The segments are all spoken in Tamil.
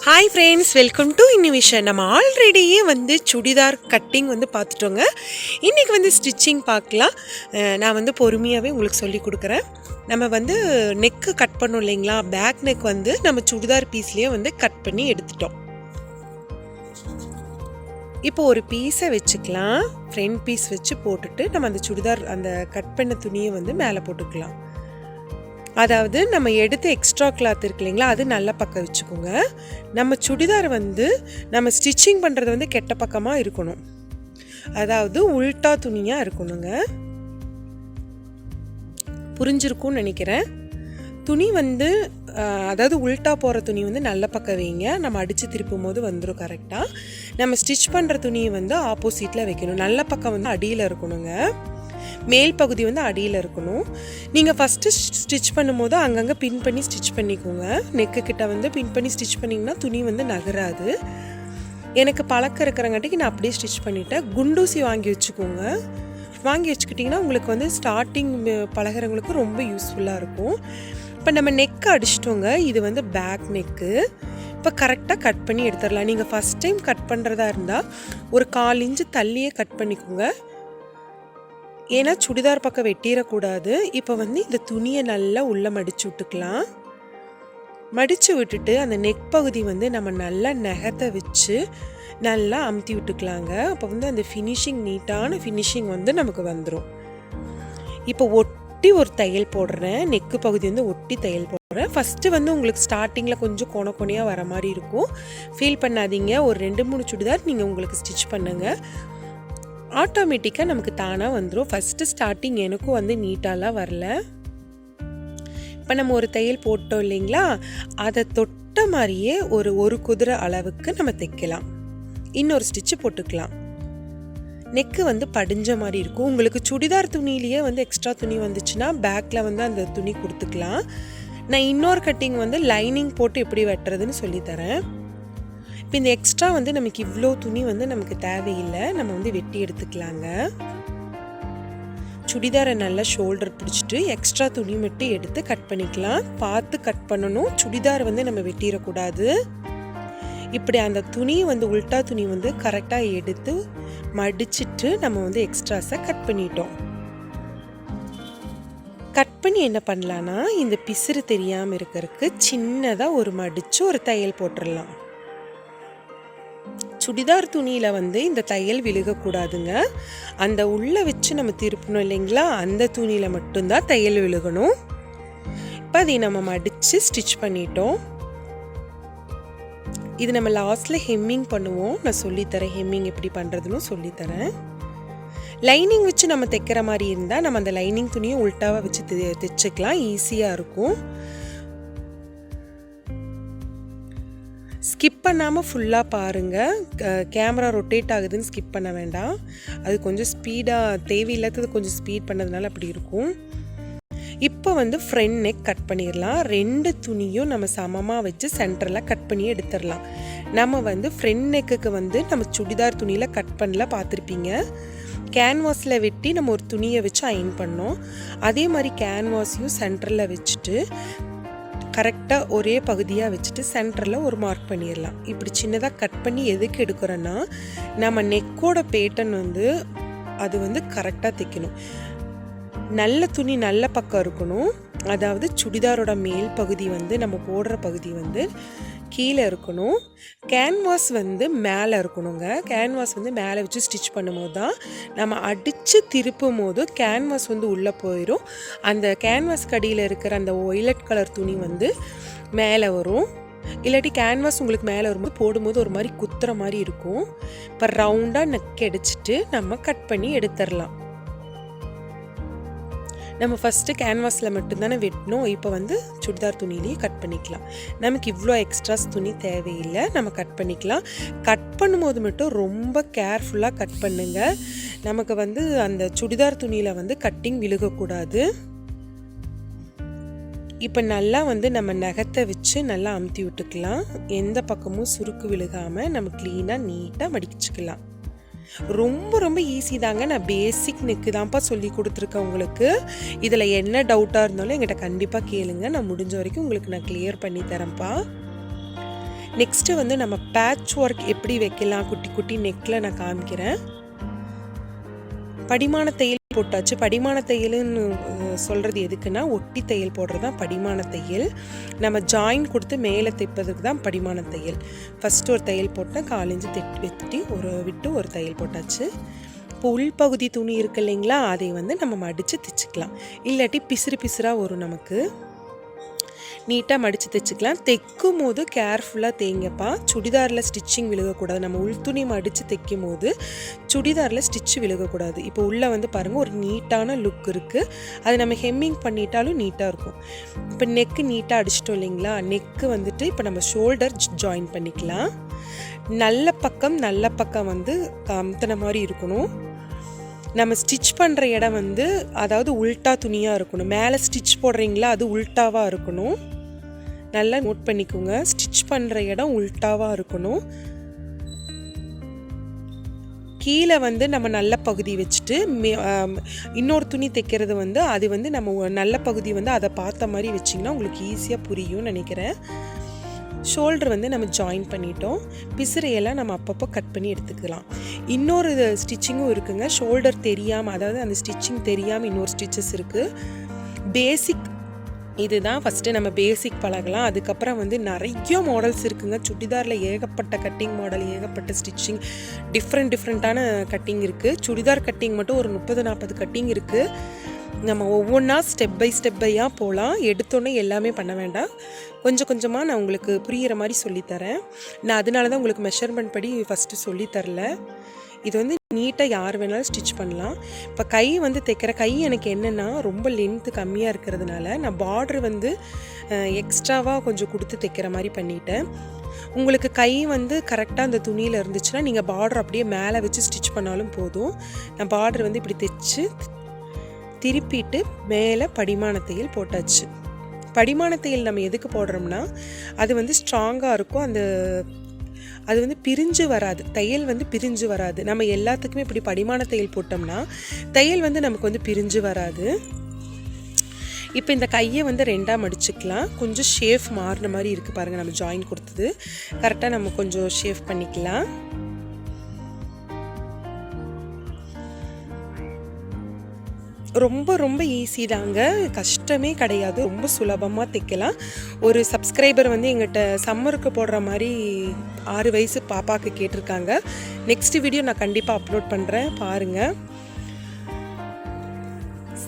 ஹாய் ஃப்ரெண்ட்ஸ் வெல்கம் டு இன்னிவிஷன் நம்ம ஆல்ரெடியே வந்து சுடிதார் கட்டிங் வந்து பார்த்துட்டோங்க. இன்றைக்கி வந்து ஸ்டிச்சிங் பார்க்கலாம். நான் வந்து பொறுமையாகவே உங்களுக்கு சொல்லி கொடுக்குறேன். நம்ம வந்து நெக்கு கட் பண்ணோம் இல்லைங்களா? பேக் நெக் வந்து நம்ம சுடிதார் பீஸ்லேயே வந்து கட் பண்ணி எடுத்துட்டோம். இப்போ ஒரு பீஸை வச்சுக்கலாம். ஃப்ரண்ட் பீஸ் வச்சு போட்டுட்டு நம்ம அந்த சுடிதார் அந்த கட் பண்ண துணியை வந்து மேலே போட்டுக்கலாம். அதாவது நம்ம எடுத்த எக்ஸ்ட்ரா கிளாத் இருக்கு இல்லைங்களா அது நல்ல பக்கம் வச்சுக்கோங்க. நம்ம சுடிதார் வந்து நம்ம ஸ்டிச்சிங் பண்ணுறது வந்து கெட்ட பக்கமாக இருக்கணும். அதாவது உல்ட்டா துணியாக இருக்கணுங்க. புரிஞ்சிருக்கும்னு நினைக்கிறேன். துணி வந்து அதாவது உல்ட்டா போகிற துணி வந்து நல்ல பக்கம் வைங்க. நம்ம அடித்து திருப்பும் போது வந்துடும் கரெக்டாக நம்ம ஸ்டிச் பண்ணுற துணியை வந்து ஆப்போசிட்டில் வைக்கணும். நல்ல பக்கம் வந்து அடியில் இருக்கணுங்க. மேல் பகுதி வந்து அடியில் இருக்கணும். நீங்கள் ஃபஸ்ட்டு ஸ்டிச் பண்ணும்போது அங்கங்கே பின் பண்ணி ஸ்டிச் பண்ணிக்கோங்க. நெக்கு கிட்ட வந்து பின் பண்ணி ஸ்டிச் பண்ணிங்கன்னா துணி வந்து நகராது. எனக்கு பழக்கம் இருக்கிறங்காட்டிக்கு நான் அப்படியே ஸ்டிச் பண்ணிட்டேன். குண்டூசி வாங்கி வச்சுக்கோங்க. வாங்கி வச்சுக்கிட்டிங்கன்னா உங்களுக்கு வந்து ஸ்டார்டிங் பழகிறவங்களுக்கு ரொம்ப யூஸ்ஃபுல்லாக இருக்கும். இப்போ நம்ம நெக்கு அடிச்சிட்டோங்க. இது வந்து பேக் நெக்கு இப்போ கரெக்டாக கட் பண்ணி எடுத்துடலாம். நீங்கள் ஃபஸ்ட் டைம் கட் பண்ணுறதா இருந்தால் ஒரு கால் இன்ச்சு தள்ளியே கட் பண்ணிக்கோங்க. ஏன்னா சுடிதார் பக்கம் வெட்டிடக்கூடாது. இப்போ வந்து இந்த துணியை நல்லா உள்ளே மடித்து விட்டுக்கலாம். மடித்து விட்டுட்டு அந்த நெக் பகுதி வந்து நம்ம நல்லா நகத்தை வச்சு நல்லா அமுத்தி விட்டுக்கலாங்க. அப்போ வந்து அந்த ஃபினிஷிங் நீட்டான ஃபினிஷிங் வந்து நமக்கு வந்துடும் இப்போ ஒட்டி ஒரு தையல் போடுறேன். நெக்கு பகுதி வந்து ஒட்டி தையல் போடுறேன். ஃபஸ்ட்டு வந்து உங்களுக்கு ஸ்டார்டிங்கில் கொஞ்சம் கொன கொனையாக வர மாதிரி இருக்கும். ஃபீல் பண்ணாதீங்க. ஒரு ரெண்டு மூணு சுடிதார் நீங்கள் உங்களுக்கு ஸ்டிச் பண்ணுங்கள் ஆட்டோமேட்டிக்காக நமக்கு தானாக வந்துடும் ஃபஸ்ட்டு ஸ்டார்டிங் எனக்கும் வந்து நீட்டாலாம் வரல. இப்போ நம்ம ஒரு தையல் போட்டோம் இல்லைங்களா? அதை தொட்ட மாதிரியே ஒரு ஒரு குதிரை அளவுக்கு நம்ம தைக்கலாம். இன்னொரு ஸ்டிச்சு போட்டுக்கலாம். நெக்கு வந்து படிஞ்ச மாதிரி இருக்கும். உங்களுக்கு சுடிதார் துணியிலேயே வந்து எக்ஸ்ட்ரா துணி வந்துச்சுன்னா பேக்கில் வந்து அந்த துணி கொடுத்துக்கலாம். நான் இன்னொரு கட்டிங் வந்து லைனிங் போட்டு எப்படி வெட்டுறதுன்னு சொல்லித்தரேன் இப்போ இந்த எக்ஸ்ட்ரா வந்து நமக்கு இவ்வளோ துணி வந்து நமக்கு தேவையில்லை. நம்ம வந்து வெட்டி எடுத்துக்கலாங்க. சுடிதாரை நல்லா ஷோல்டர் பிடிச்சிட்டு எக்ஸ்ட்ரா துணி மட்டும் எடுத்து கட் பண்ணிக்கலாம். பார்த்து கட் பண்ணணும். சுடிதார் வந்து நம்ம வெட்டிடக்கூடாது. இப்படி அந்த துணி வந்து உல்ட்டா துணி வந்து கரெக்டாக எடுத்து மடிச்சிட்டு நம்ம வந்து எக்ஸ்ட்ராஸை கட் பண்ணிட்டோம். கட் பண்ணி என்ன பண்ணலான்னா இந்த பிசிறு தெரியாமல் இருக்கிறதுக்கு சின்னதாக ஒரு மடித்து ஒரு தையல் போட்டுடலாம். சுடிதார் துணியில் வந்து இந்த தையல் விழுகக்கூடாதுங்க. அந்த உள்ளே வச்சு நம்ம திருப்பணும் இல்லைங்களா? அந்த துணியில் மட்டும்தான் தையல் விழுகணும். இப்போ அதை நம்ம மடித்து ஸ்டிச் பண்ணிட்டோம். இது நம்ம லாஸ்ட்டில் ஹெம்மிங் பண்ணுவோம். நான் சொல்லித்தரேன் ஹெம்மிங் எப்படி பண்ணுறதுன்னு சொல்லித்தரேன். லைனிங் வச்சு நம்ம தைக்கிற மாதிரி இருந்தால் நம்ம அந்த லைனிங் துணியை உல்ட்டாவாக வச்சு தைச்சிக்கலாம். ஈஸியாக இருக்கும். ஸ்கிப் பண்ணாமல் ஃபுல்லாக பாருங்கள் கேமரா ரொட்டேட் ஆகுதுன்னு ஸ்கிப் பண்ண வேண்டாம். அது கொஞ்சம் ஸ்பீடாக தேவையில்லாதது கொஞ்சம் ஸ்பீட் பண்ணதுனால அப்படி இருக்கும். இப்போ வந்து ஃப்ரண்ட் நெக் கட் பண்ணிடலாம். ரெண்டு துணியும் நம்ம சமமாக வச்சு சென்டரில் கட் பண்ணி எடுத்துடலாம். நம்ம வந்து ஃப்ரண்ட் நெக்குக்கு வந்து நம்ம சுடிதார் துணியில் கட் பண்ணல பார்த்துருப்பீங்க. கேன்வாஸில் வெட்டி நம்ம ஒரு துணியை வச்சு அயன் பண்ணோம். அதே மாதிரி கேன்வாஸையும் சென்டரில் வச்சுட்டு கரெக்டாக ஒரே பகுதியாக வச்சுட்டு சென்டரில் ஒரு மார்க் பண்ணிடலாம். இப்படி சின்னதாக கட் பண்ணி எதுக்கு எடுக்கிறோன்னா நம்ம நெக்கோட பேட்டன் வந்து அது வந்து கரெக்டாக தைக்கணும். நல்ல துணி நல்ல பக்கம் இருக்கணும். அதாவது சுடிதாரோட மேல் பகுதி வந்து நம்ம போடுற பகுதி வந்து கீழே இருக்கணும். கேன்வாஸ் வந்து மேலே இருக்கணுங்க. கேன்வாஸ் வந்து மேலே வச்சு ஸ்டிச் பண்ணும்போது தான் நம்ம அடித்து திருப்பும் போது கேன்வாஸ் வந்து உள்ளே போயிடும் அந்த கேன்வாஸ் கடியில் இருக்கிற அந்த ஒய்லட் கலர் துணி வந்து மேலே வரும். இல்லாட்டி கேன்வாஸ் உங்களுக்கு மேலே வரும்போது போடும்போது ஒரு மாதிரி குத்துற மாதிரி இருக்கும். இப்போ ரவுண்டாக நெக் அடிச்சிட்டு நம்ம கட் பண்ணி எடுத்துடலாம். நம்ம ஃபஸ்ட்டு கேன்வாஸில் மட்டும்தானே வெட்டினோம் இப்போ வந்து சுடிதார் துணிலேயே கட் பண்ணிக்கலாம். நமக்கு இவ்வளோ எக்ஸ்ட்ராஸ் துணி தேவையில்லை. நம்ம கட் பண்ணிக்கலாம். கட் பண்ணும்போது மட்டும் ரொம்ப கேர்ஃபுல்லாக கட் பண்ணுங்கள் நமக்கு வந்து அந்த சுடிதார் துணியில் வந்து கட்டிங் விழுகக்கூடாது. இப்போ நல்லா வந்து நம்ம நகத்தை வச்சு நல்லா அமுத்தி விட்டுக்கலாம். எந்த பக்கமும் சுருக்கு விழுகாமல் நம்ம க்ளீனாக நீட்டாக மடிச்சுக்கலாம். ரொம்ப ரொம்ப ஈஸி தாங்க. நான் பேசிக் நெக்கு தான்ப்பா சொல்லி கொடுத்துருக்கேன் உங்களுக்கு. இதில் என்ன டவுட்டாக இருந்தாலும் என்கிட்ட கண்டிப்பாக கேளுங்க. நான் முடிஞ்ச வரைக்கும் உங்களுக்கு நான் கிளியர் பண்ணி தரேன்ப்பா. நெக்ஸ்ட்டு வந்து நம்ம பேட்ச் ஒர்க் எப்படி வைக்கலாம்? குட்டி குட்டி நெக்கில் நான் காமிக்கிறேன். படிமான தையல் போட்டாச்சு. படிமான தையல்னு சொல்கிறது எதுக்குன்னா ஒட்டி தையல் போடுறது தான் படிமான தையல். நம்ம ஜாயின் கொடுத்து மேலே தைப்பதுக்கு தான் படிமான தையல். ஃபஸ்ட்டு ஒரு தையல் போட்டேன் காலஞ்சு தைட்டு வெட்டி ஒரு விட்டு ஒரு தையல் போட்டாச்சு. இப்போ உள்பகுதி துணி இருக்கு இல்லைங்களா அதை வந்து நம்ம மடித்து தைச்சிக்கலாம். இல்லாட்டி பிசுறு பிசுறாக வரும் நமக்கு. நீட்டாக மடித்து தைச்சிக்கலாம். தைக்கும் போது கேர்ஃபுல்லாக தேங்கப்பா சுடிதாரில் ஸ்டிச்சிங் விழுகக்கூடாது. நம்ம உள் துணி மடித்து தைக்கும் போது சுடிதாரில் ஸ்டிச்சு விழுகக்கூடாது. இப்போ உள்ளே வந்து பாருங்கள் ஒரு நீட்டான லுக் இருக்குது அது நம்ம ஹெம்மிங் பண்ணிட்டாலும் நீட்டாக இருக்கும். இப்போ நெக்கு நீட்டாக அடிச்சிட்டோம் இல்லைங்களா? நெக்கு வந்துட்டு இப்போ நம்ம ஷோல்டர் ஜாயின் பண்ணிக்கலாம். நல்ல பக்கம் நல்ல பக்கம் வந்து கமுத்தின மாதிரி இருக்கணும். நம்ம ஸ்டிச் பண்ணுற இடம் வந்து அதாவது உல்ட்டா துணியாக இருக்கணும். மேலே ஸ்டிச் போடுறீங்களா? அது உல்ட்டாவாக இருக்கணும். நல்லா நோட் பண்ணிக்கோங்க. ஸ்டிச் பண்ணுற இடம் உல்ட்டாவாக இருக்கணும். கீழே வந்து நம்ம நல்ல பகுதி வச்சுட்டு இன்னொரு துணி தைக்கிறது வந்து அது வந்து நம்ம நல்ல பகுதி வந்து அதை பார்த்த மாதிரி வச்சிங்கன்னா உங்களுக்கு ஈஸியாக புரியும்னு நினைக்கிறேன். ஷோல்டர் வந்து நம்ம ஜாயின் பண்ணிட்டோம். பிசுறையெல்லாம் நம்ம அப்பப்போ கட் பண்ணி எடுத்துக்கலாம். இன்னொரு ஸ்டிச்சிங்கும் இருக்குங்க. ஷோல்டர் தெரியாமல் அதாவது அந்த ஸ்டிச்சிங் தெரியாமல் இன்னொரு ஸ்டிச்சஸ் இருக்குது பேசிக் இதுதான் ஃபஸ்ட்டு நம்ம பேசிக் பழகலாம். அதுக்கப்புறம் வந்து நிறைய மாடல்ஸ் இருக்குங்க. சுடிதாரில் ஏகப்பட்ட கட்டிங் மாடல் ஏகப்பட்ட ஸ்டிச்சிங் டிஃப்ரெண்ட் டிஃப்ரெண்ட்டான கட்டிங் இருக்குது சுடிதார் கட்டிங் மட்டும் ஒரு முப்பது நாற்பது கட்டிங் இருக்குது நம்ம ஒவ்வொன்றா ஸ்டெப் பை ஸ்டெப் பையாக போகலாம் எடுத்தோன்னே எல்லாமே பண்ண வேண்டாம். கொஞ்சம் கொஞ்சமாக நான் உங்களுக்கு புரிகிற மாதிரி சொல்லித்தரேன் நான் அதனால தான் உங்களுக்கு மெஷர்மெண்ட் படி ஃபஸ்ட்டு சொல்லித்தரல இது வந்து நீட்டாக யார் வேணாலும் ஸ்டிச் பண்ணலாம். இப்போ கை வந்து தைக்கிற கை எனக்கு என்னென்னா ரொம்ப லென்த்து கம்மியாக இருக்கிறதுனால நான் பார்ட்ரு வந்து எக்ஸ்ட்ராவாக கொஞ்சம் கொடுத்து தைக்கிற மாதிரி பண்ணிட்டேன். உங்களுக்கு கை வந்து கரெக்டாக அந்த துணியில் இருந்துச்சுன்னா நீங்கள் பார்டர் அப்படியே மேலே வச்சு ஸ்டிச் பண்ணாலும் போதும். நான் பார்டர் வந்து இப்படி தைச்சு திருப்பிட்டு மேலே படிமானத்தையில் போட்டாச்சு. படிமானத்தையில் நம்ம எதுக்கு போடுறோம்னா அது வந்து ஸ்ட்ராங்காக இருக்கும். அந்த அது வந்து பிரிஞ்சு வராது. தையல் வந்து பிரிஞ்சு வராது. நம்ம எல்லாத்துக்குமே இப்படி படிமான தையல் போட்டோம்னா தையல் வந்து நமக்கு வந்து பிரிஞ்சு வராது. இப்போ இந்த கையை வந்து ரெண்டாக மடிச்சுக்கலாம். கொஞ்சம் ஷேஃப் மாறின மாதிரி இருக்குது பாருங்கள் நம்ம ஜாயின் கொடுத்தது. கரெக்டாக நம்ம கொஞ்சம் ஷேஃப் பண்ணிக்கலாம். ரொம்ப ரொம்ப ஈஸி தாங்க. கஷ்டமே கிடையாது. ரொம்ப சுலபமாக தைக்கலாம். ஒரு சப்ஸ்கிரைபர் வந்து எங்கிட்ட சம்மருக்கு போடுற மாதிரி ஆறு வயசு பாப்பாவுக்கு கேட்டிருக்காங்க. நெக்ஸ்ட் வீடியோ நான் கண்டிப்பாக அப்லோட் பண்ணுறேன் பாருங்கள்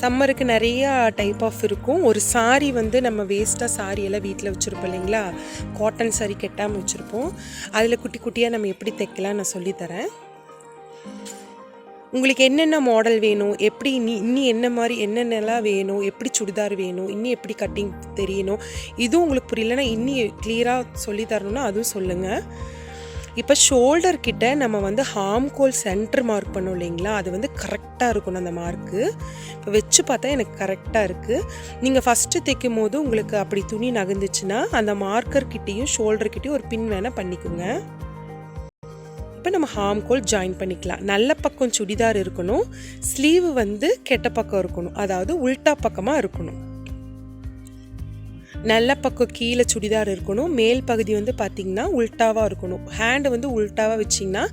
சம்மருக்கு நிறையா டைப் ஆஃப் இருக்கும். ஒரு சாரி வந்து நம்ம வேஸ்ட்டாக சாரி எல்லாம் வீட்டில் வச்சுருப்போம் இல்லைங்களா? காட்டன் சாரி கெட்டாமல் வச்சுருப்போம். அதில் குட்டி குட்டியாக நம்ம எப்படி தைக்கலாம் நான் சொல்லித்தரேன் உங்களுக்கு என்னென்ன மாடல் வேணும்? எப்படி நீ இன்னி என்ன மாதிரி என்னென்னலாம் வேணும்? எப்படி சுடிதார் வேணும்? இன்னி எப்படி கட்டிங் தெரியணும்? இதுவும் உங்களுக்கு புரியலன்னா இன்னி கிளியராக சொல்லி தரணும்னா அதுவும் சொல்லுங்கள் இப்போ ஷோல்டர் கிட்ட நம்ம வந்து ஹார்ம் கோல் சென்டர் மார்க் பண்ணோம் இல்லைங்களா? அது வந்து கரெக்டாக இருக்கணும் அந்த மார்க்கு இப்போ வச்சு பார்த்தா எனக்கு கரெக்டாக இருக்குது நீங்கள் ஃபஸ்ட்டு தைக்கும் போது உங்களுக்கு அப்படி துணி நகர்ந்துச்சுன்னா அந்த மார்க்கர் கிட்டேயும் ஷோல்டர் கிட்டேயும் ஒரு பின் வேணால் பண்ணிக்கோங்க. இப்போ நம்ம ஹார்ம் கோல் ஜாயின் பண்ணிக்கலாம். நல்ல பக்கம் சுடிதார் இருக்கணும். ஸ்லீவ் வந்து கெட்ட பக்கம் இருக்கணும். அதாவது உல்ட்டா பக்கமாக இருக்கணும். நல்ல பக்கம் கீழே சுடிதார் இருக்கணும். மேல் பகுதி வந்து பார்த்திங்கன்னா உல்ட்டாவாக இருக்கணும். ஹேண்டு வந்து உல்ட்டாவாக வச்சிங்கன்னா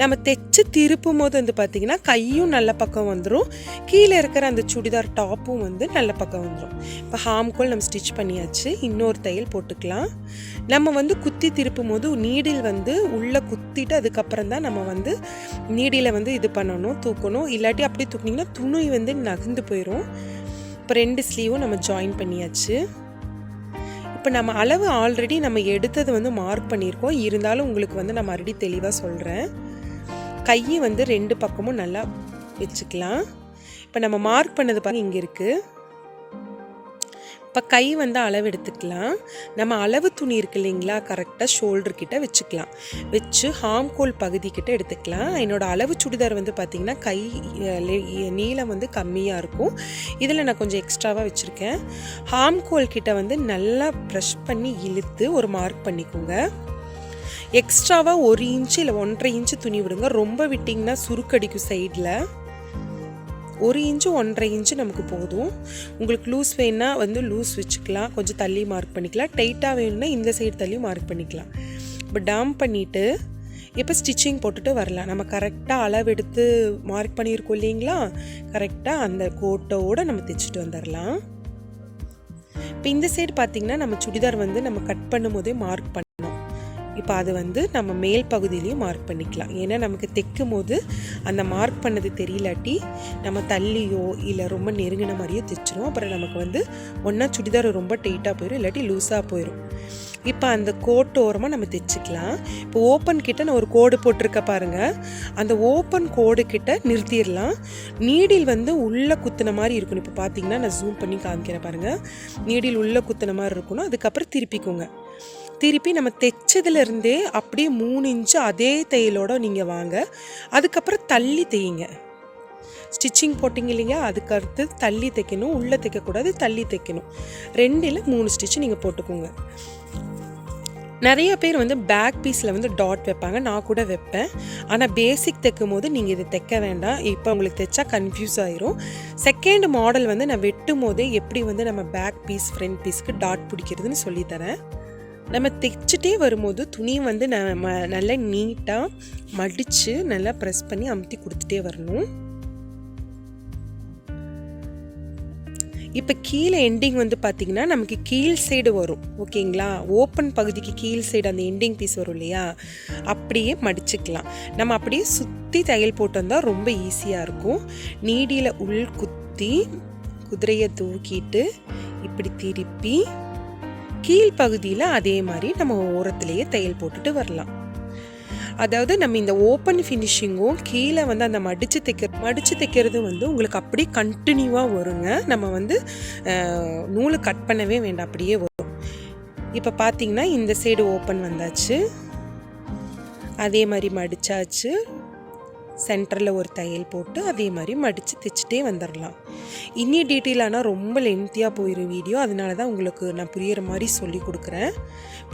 நம்ம தைச்சு திருப்பும் போது வந்து பார்த்திங்கன்னா கையும் நல்ல பக்கம் வந்துடும் கீழே இருக்கிற அந்த சுடிதார் டாப்பும் வந்து நல்ல பக்கம் வந்துடும் இப்போ ஹாம்கோல் நம்ம ஸ்டிச் பண்ணியாச்சு. இன்னொரு தையல் போட்டுக்கலாம். நம்ம வந்து குத்தி திருப்பும் போது நீடில் வந்து உள்ளே குத்திட்டு அதுக்கப்புறம் தான் நம்ம வந்து நீடியில் வந்து இது பண்ணணும் தூக்கணும். இல்லாட்டி அப்படியே தூக்குனிங்கன்னா துணி வந்து நகர்ந்து போயிடும் இப்போ ரெண்டு ஸ்லீவும் நம்ம ஜாயின் பண்ணியாச்சு. இப்போ நம்ம அளவு ஆல்ரெடி நம்ம எடுத்தது வந்து மார்க் பண்ணியிருக்கோம். இருந்தாலும் உங்களுக்கு வந்து நான் மறுபடியும் தெளிவாக சொல்கிறேன் கையை வந்து ரெண்டு பக்கமும் நல்லா வச்சுக்கலாம். இப்போ நம்ம மார்க் பண்ணது பார்த்து இங்கே இருக்குது இப்போ கை வந்து அளவு எடுத்துக்கலாம். நம்ம அளவு துணி இருக்கு இல்லைங்களா? கரெக்டாக ஷோல்டர் கிட்ட வச்சுக்கலாம். வச்சு ஹாம்கோல் பகுதிக்கிட்ட எடுத்துக்கலாம். என்னோட அளவு சுடிதார் வந்து பார்த்திங்கன்னா கை நீளம் வந்து கம்மியாக இருக்கும். இதில் நான் கொஞ்சம் எக்ஸ்ட்ராவாக வச்சுருக்கேன். ஹாம்கோல் கிட்ட வந்து நல்லா ப்ரெஷ் பண்ணி இழுத்து ஒரு மார்க் பண்ணிக்கோங்க. எக்ஸ்ட்ராவாக ஒரு இன்ச்சு இல்லை ஒன்றரை இன்ச்சு துணி விடுங்க. ரொம்ப விட்டிங்கன்னா சுருக்கடிக்கும் சைடில் ஒரு இன்ச்சு ஒன்றரை இன்ச்சு நமக்கு போதும். உங்களுக்கு லூஸ் வேணுன்னா வந்து லூஸ் வச்சுக்கலாம். கொஞ்சம் தள்ளி மார்க் பண்ணிக்கலாம். டைட்டாக வேணும்னா இந்த சைடு தள்ளி மார்க் பண்ணிக்கலாம். இப்போ டாம் பண்ணிவிட்டு இப்போ ஸ்டிச்சிங் போட்டுட்டு வரலாம். நம்ம கரெக்டாக அளவெடுத்து மார்க் பண்ணியிருக்கோம் இல்லைங்களா? கரெக்டாக அந்த கோட்டோடு நம்ம தைச்சிட்டு வந்துடலாம் இப்போ இந்த சைடு பார்த்திங்கன்னா நம்ம சுடிதார் வந்து நம்ம கட் பண்ணும் போதே மார்க் பண்ண இப்போ அது வந்து நம்ம மேல் பகுதியிலையும் மார்க் பண்ணிக்கலாம். ஏன்னா நமக்கு தைக்கும் போது அந்த மார்க் பண்ணது தெரியலாட்டி நம்ம தள்ளியோ இல்லை ரொம்ப நெருங்கின மாதிரியோ தைச்சிரும். அப்புறம் நமக்கு வந்து ஒன்றா சுடிதார் ரொம்ப டைட்டாக போயிடும் இல்லாட்டி லூஸாக போயிடும் இப்போ அந்த கோட்டு ஓரமாக நம்ம தைச்சிக்கலாம். இப்போ ஓப்பன் கிட்ட நான் ஒரு கோடு போட்டிருக்க பாருங்கள் அந்த ஓப்பன் கோடு கிட்ட நிறுத்திடலாம். நீடில் வந்து உள்ளே குத்துன மாதிரி இருக்கணும். இப்போ பார்த்தீங்கன்னா நான் ஜூம் பண்ணி காமிக்கிறேன் பாருங்கள் நீடில் உள்ளே குத்துன மாதிரி இருக்கணும். அதுக்கப்புறம் திருப்பிக்கோங்க. திருப்பி நம்ம தைச்சதுலேருந்தே அப்படியே மூணு இன்ச்சு அதே தையலோட நீங்கள் வாங்க. அதுக்கப்புறம் தள்ளி தையுங்க. ஸ்டிச்சிங் போட்டிங்க இல்லையா? அதுக்கு அடுத்து தள்ளி தைக்கணும் உள்ளே தைக்கக்கூடாது தள்ளி தைக்கணும். ரெண்டில் மூணு ஸ்டிச்சு நீங்கள் போட்டுக்கோங்க. நிறைய பேர் வந்து பேக் பீஸில் வந்து டாட் வைப்பாங்க. நான் கூட வைப்பேன். ஆனால் பேசிக் தைக்கும் போது நீங்கள் இது தைக்க வேண்டாம். இப்போ உங்களுக்கு தைச்சா கன்ஃபியூஸ் ஆயிரும். செகண்ட் மாடல் வந்து நான் வெட்டும் போதே எப்படி வந்து நம்ம பேக் பீஸ் ஃப்ரண்ட் பீஸ்க்கு டாட் பிடிக்கிறதுன்னு சொல்லித்தரேன். நம்ம தைச்சிட்டே வரும்போது துணியை வந்து நம்ம நல்லா நீட்டாக மடித்து நல்லா ப்ரெஸ் பண்ணி அமுத்தி கொடுத்துட்டே வரணும். இப்போ கீழே எண்டிங் வந்து பார்த்திங்கன்னா நமக்கு கீழ் சைடு வரும். ஓகேங்களா? ஓப்பன் பகுதிக்கு கீழ் சைடு அந்த எண்டிங் பீஸ் வரும் இல்லையா? அப்படியே மடிச்சுக்கலாம். நம்ம அப்படியே சுற்றி தையல் போட்டு வந்தால் ரொம்ப ஈஸியாக இருக்கும். நீடியில் உள் குத்தி குதிரையை தூக்கிட்டு இப்படி திருப்பி கீழ்ப்பகுதியில் அதே மாதிரி நம்ம ஓரத்துலேயே தையல் போட்டுட்டு வரலாம். அதாவது நம்ம இந்த ஓப்பன் ஃபினிஷிங்கும் கீழே வந்து அந்த மடித்து தைக்க மடித்து தைக்கிறது வந்து உங்களுக்கு அப்படியே கண்டினியூவாக வருங்க. நம்ம வந்து நூலை கட் பண்ணவே வேண்டாம் அப்படியே வரும். இப்போ பார்த்தீங்கன்னா இந்த சைடு ஓப்பன் வந்தாச்சு. அதே மாதிரி மடித்தாச்சு சென்டரில் ஒரு தையல் போட்டு அதே மாதிரி மடித்து தைச்சிட்டே வந்துடலாம். இனி டீட்டெயிலானால் ரொம்ப லென்த்தியாக போயிடும் வீடியோ அதனால தான் உங்களுக்கு நான் புரியிற மாதிரி சொல்லி கொடுக்குறேன்.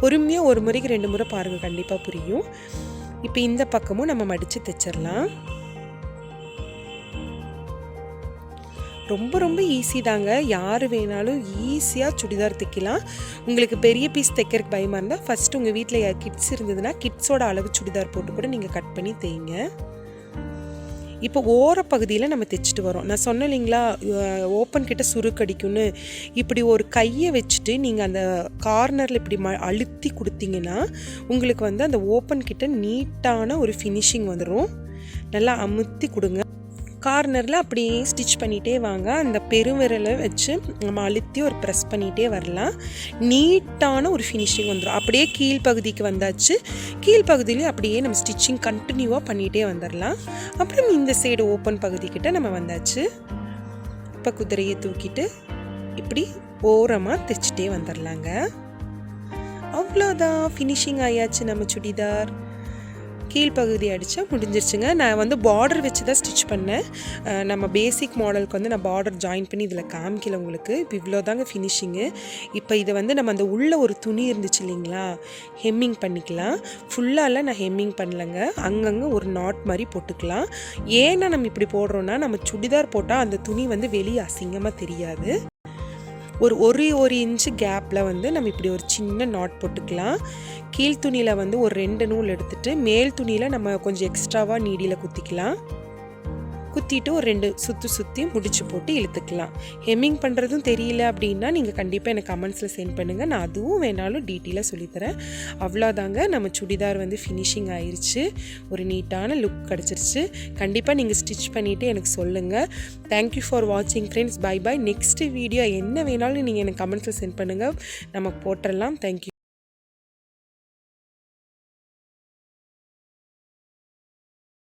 பொறுமையாக ஒரு முறைக்கு ரெண்டு முறை பாருங்கள் கண்டிப்பாக புரியும். இப்போ இந்த பக்கமும் நம்ம மடித்து தைச்சிடலாம். ரொம்ப ரொம்ப ஈஸி தாங்க. யார் வேணாலும் ஈஸியாக சுடிதார் தைக்கலாம். உங்களுக்கு பெரிய பீஸ் தைக்கிறதுக்கு பயமாக இருந்தால் ஃபஸ்ட்டு உங்கள் வீட்டில் கிட்ஸ் இருந்ததுன்னா கிட்ஸோட அளவு சுடிதார் போட்டு கூட நீங்கள் கட் பண்ணி தைங்க இப்போ ஓரப்பகுதியில் நம்ம தைச்சிட்டு வரோம். நான் சொன்னேன் இல்லைங்களா ஓப்பன் கிட்ட சுருக்கடிக்கும்னு இப்படி ஒரு கையை வச்சுட்டு நீங்கள் அந்த கார்னரில் இப்படி ம அழுத்தி கொடுத்தீங்கன்னா உங்களுக்கு வந்து அந்த ஓப்பன் கிட்ட நீட்டான ஒரு ஃபினிஷிங் வந்துடும் நல்லா அமுத்தி கொடுங்க. கார்னரில் அப்படியே ஸ்டிச் பண்ணிகிட்டே வாங்க. அந்த பெருவிரலை வச்சு நம்ம அழுத்தி ஒரு ப்ரெஸ் பண்ணிகிட்டே வரலாம். நீட்டான ஒரு ஃபினிஷிங் வந்துடும் அப்படியே கீழ்ப்பகுதிக்கு வந்தாச்சு. கீழ்ப்பகுதியிலையும் அப்படியே நம்ம ஸ்டிச்சிங் கண்டினியூவாக பண்ணிகிட்டே வந்துடலாம் அப்புறம் இந்த சைடு ஓப்பன் பகுதிக்கிட்ட நம்ம வந்தாச்சு. இப்போ குதிரையை தூக்கிட்டு இப்படி ஓரமாக தைச்சிட்டே வந்துடலாங்க அவ்வளோதான் ஃபினிஷிங் ஆயாச்சு நம்ம சுடிதார். கீழ்ப்பகுதி அடித்தா முடிஞ்சிருச்சுங்க. நான் வந்து பார்டர் வச்சு தான் ஸ்டிச் பண்ணேன் நம்ம பேசிக் மாடலுக்கு வந்து நான் பார்டர் ஜாயின் பண்ணி இதில் காமிக்கல உங்களுக்கு. இப்போ இவ்வளோ தாங்க ஃபினிஷிங்கு இப்போ இதை வந்து நம்ம அந்த உள்ளே ஒரு துணி இருந்துச்சு இல்லைங்களா? ஹெம்மிங் பண்ணிக்கலாம். ஃபுல்லாலாம் நான் ஹெம்மிங் பண்ணலைங்க. அங்கங்கே ஒரு நாட் மாதிரி போட்டுக்கலாம். ஏன்னா நம்ம இப்படி போடுறோன்னா நம்ம சுடிதார் போட்டால் அந்த துணி வந்து வெளியே அசிங்கமாக தெரியாது. ஒரு ஒரு ஒரு இன்ச்சு கேப்பில் வந்து நம்ம இப்படி ஒரு சின்ன நாட் போட்டுக்கலாம். கீழ் துணியில் வந்து ஒரு ரெண்டு நூல் எடுத்துகிட்டு மேல் துணியில் நம்ம கொஞ்சம் எக்ஸ்ட்ராவாக நீடியில் குத்திக்கலாம். குத்திட்டு ஒரு ரெண்டு சுற்றி சுற்றி முடிச்சு போட்டு இழுத்துக்கலாம். ஹெம்மிங் பண்ணுறதும் தெரியல அப்படின்னா நீங்கள் கண்டிப்பாக எனக்கு கமெண்ட்ஸில் சென்ட் பண்ணுங்கள் நான் அதுவும் வேணாலும் டீட்டெயிலாக சொல்லித்தரேன். அவ்வளோதாங்க நம்ம சுடிதார் வந்து ஃபினிஷிங் ஆயிடுச்சு ஒரு நீட்டான லுக் கிடச்சிருச்சு. கண்டிப்பாக நீங்கள் ஸ்டிச் பண்ணிவிட்டு எனக்கு சொல்லுங்கள் தேங்க்யூ ஃபார் வாட்சிங் friends bye bye next video என்ன வேணாலும் நீங்கள் எனக்கு கமெண்ட்ஸில் சென்ட் பண்ணுங்கள் நம்ம போட்டுடலாம். தேங்க்யூ